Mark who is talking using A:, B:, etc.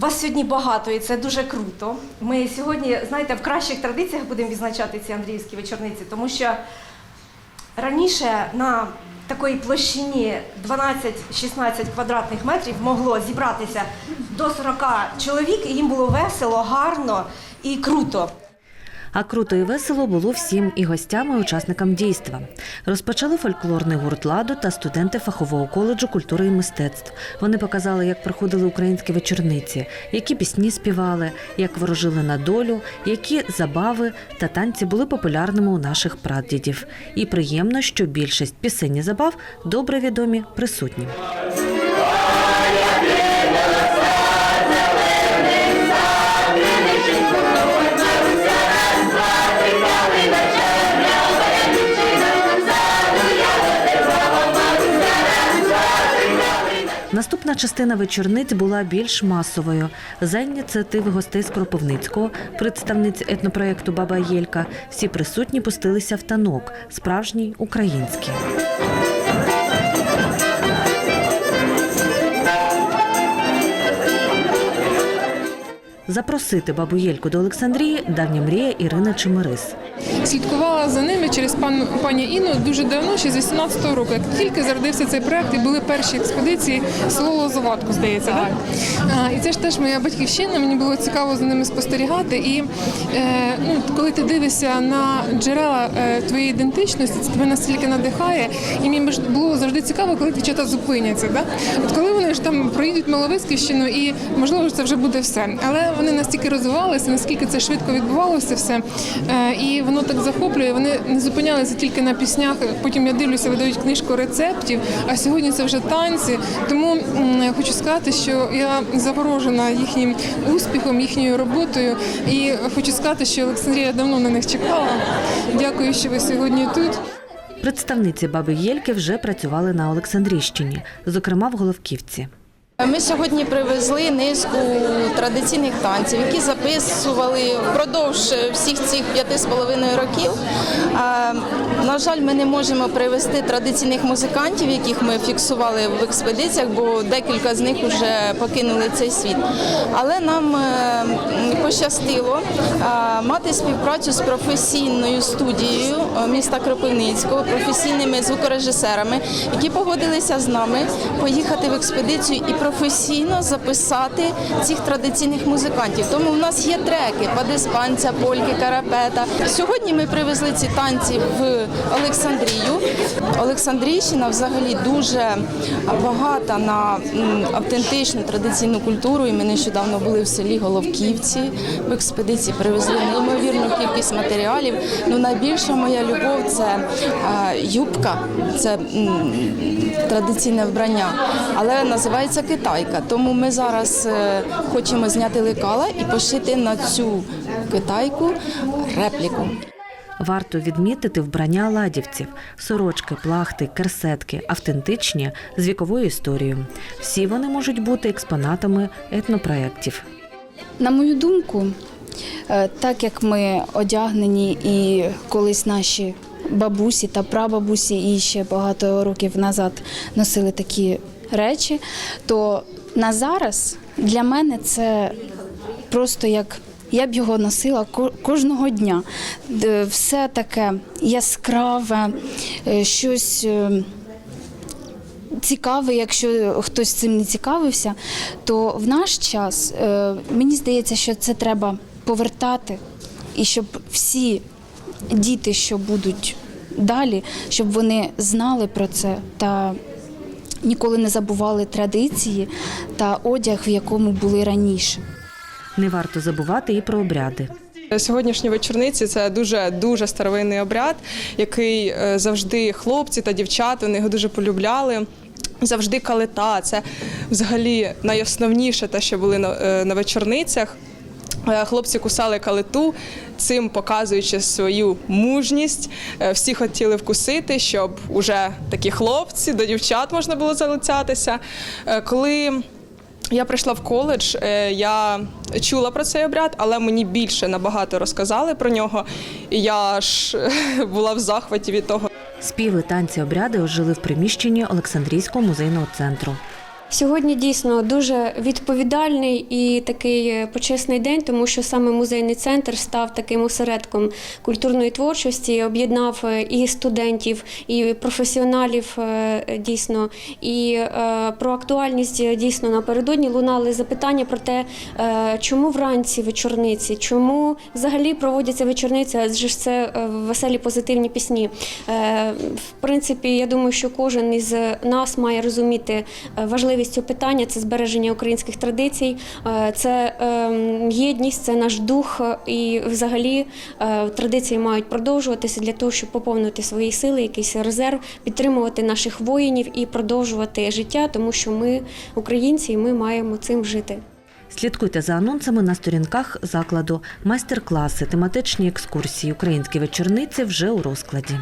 A: Вас сьогодні багато і це дуже круто. Ми сьогодні, знаєте, в кращих традиціях будемо відзначати ці Андріївські вечорниці, тому що раніше на такої площині 12-16 квадратних метрів могло зібратися до 40 чоловік, і їм було весело, гарно і круто.
B: А круто і весело було всім і гостям, і учасникам дійства. Розпочали фольклорний гурт ладу та студенти фахового коледжу культури і мистецтв. Вони показали, як проходили українські вечорниці, які пісні співали, як ворожили на долю, які забави та танці були популярними у наших прадідів. І приємно, що більшість пісень і забав добре відомі присутнім. Наступна частина вечорниць була більш масовою. За ініціативи гостей з Кропивницького, представниць етнопроєкту Баба Єлька, всі присутні пустилися в танок, справжній український. Запросити бабу Єльку до Олександрії давня мрія Ірини Чемерис.
C: Слідкувала за ними через пан, пані Інну дуже давно, ще з 18-го року. Як тільки зародився цей проект, і були перші експедиції село Лозоватку, здається, так? А, і це ж теж моя батьківщина. Мені було цікаво за ними спостерігати. І е, ну, коли ти дивишся на джерела е, твоєї ідентичності, це тебе настільки надихає. І мені було завжди цікаво, коли дівчата зупиняться. Да? От коли вони ж там проїдуть Маловицьківщину, і можливо це вже буде все. Але вони настільки розвивалися, наскільки це швидко відбувалося все. Е, і воно так захоплює. Вони не зупинялися тільки на піснях. Потім я дивлюся, видають книжку рецептів. А сьогодні це вже танці. Тому хочу сказати, що я заворожена їхнім успіхом, їхньою роботою. І хочу сказати, що Олександрія давно на них чекала. Дякую, що ви сьогодні тут.
B: Представниці баби Єльки вже працювали на Олександрійщині, зокрема в Головківці.
D: Ми сьогодні привезли низку традиційних танців, які записували впродовж всіх цих п'яти з половиною років. На жаль, ми не можемо привезти традиційних музикантів, яких ми фіксували в експедиціях, бо декілька з них вже покинули цей світ. Але нам е, пощастило мати співпрацю з професійною студією е, міста Кропивницького, професійними звукорежисерами, які погодилися з нами поїхати в експедицію і професійно записати цих традиційних музикантів. Тому в нас є треки падиспанця, польки, карапета. Сьогодні ми привезли ці танці в Олександрію. Олександрійщина взагалі дуже багата на автентичну традиційну культуру. І ми нещодавно були в селі Головківці в експедиції. Привезли неймовірну кількість матеріалів. Ну найбільша моя любов це е, юбка, це традиційне вбрання, але називається китайка. Тому ми зараз е, хочемо зняти лекала і пошити на цю китайку репліку.
B: Варто відмітити вбрання ладівців: сорочки, плахти, керсетки, автентичні з віковою історією. Всі вони можуть бути експонатами етнопроєктів.
E: На мою думку, е, так як ми одягнені і колись наші бабусі та прабабусі і ще багато років назад носили такі речі, то на зараз для мене це просто як. Я б його носила ко- кожного дня. Все таке яскраве, е, щось е, цікаве, якщо хтось цим не цікавився, то в наш час е, мені здається, що це треба повертати, і щоб всі діти, що будуть далі, щоб вони знали про це та ніколи не забували традиції та одяг, в якому були раніше.
B: Не варто забувати і про обряди.
F: Сьогоднішні вечорниці це дуже дуже старовинний обряд, який е, завжди хлопці та дівчата вони його дуже полюбляли. Завжди калита. Це взагалі найосновніше те, що були на, е, вечорницях. Е, Хлопці кусали калиту, цим показуючи свою мужність. Всі хотіли вкусити, щоб уже такі хлопці до дівчат можна було залицятися. Коли я прийшла в коледж, е, я чула про цей обряд, але мені більше набагато розказали про нього. І я ж була в захваті від того.
B: Співи, танці, обряди ожили в приміщенні Олександрійського музейного центру.
G: Сьогодні дійсно дуже відповідальний і такий е, почесний день, тому що саме музейний центр став таким осередком культурної творчості, об'єднав е, і студентів, і професіоналів е, дійсно. І про актуальність дійсно напередодні лунали запитання про те, чому вранці вечорниці, чому взагалі проводяться вечорниці, адже ж це веселі позитивні пісні. В принципі, я думаю, що кожен із нас має розуміти важливість цього питання це збереження українських традицій, е, це ем, єдність, це наш дух, е, і взагалі е, традиції мають продовжуватися для того, щоб поповнити свої сили, якийсь резерв, підтримувати наших воїнів і продовжувати життя, тому що ми українці, і ми маємо цим жити.
B: Слідкуйте за анонсами на сторінках закладу, майстер-класи, тематичні екскурсії, українські вечорниці вже у розкладі.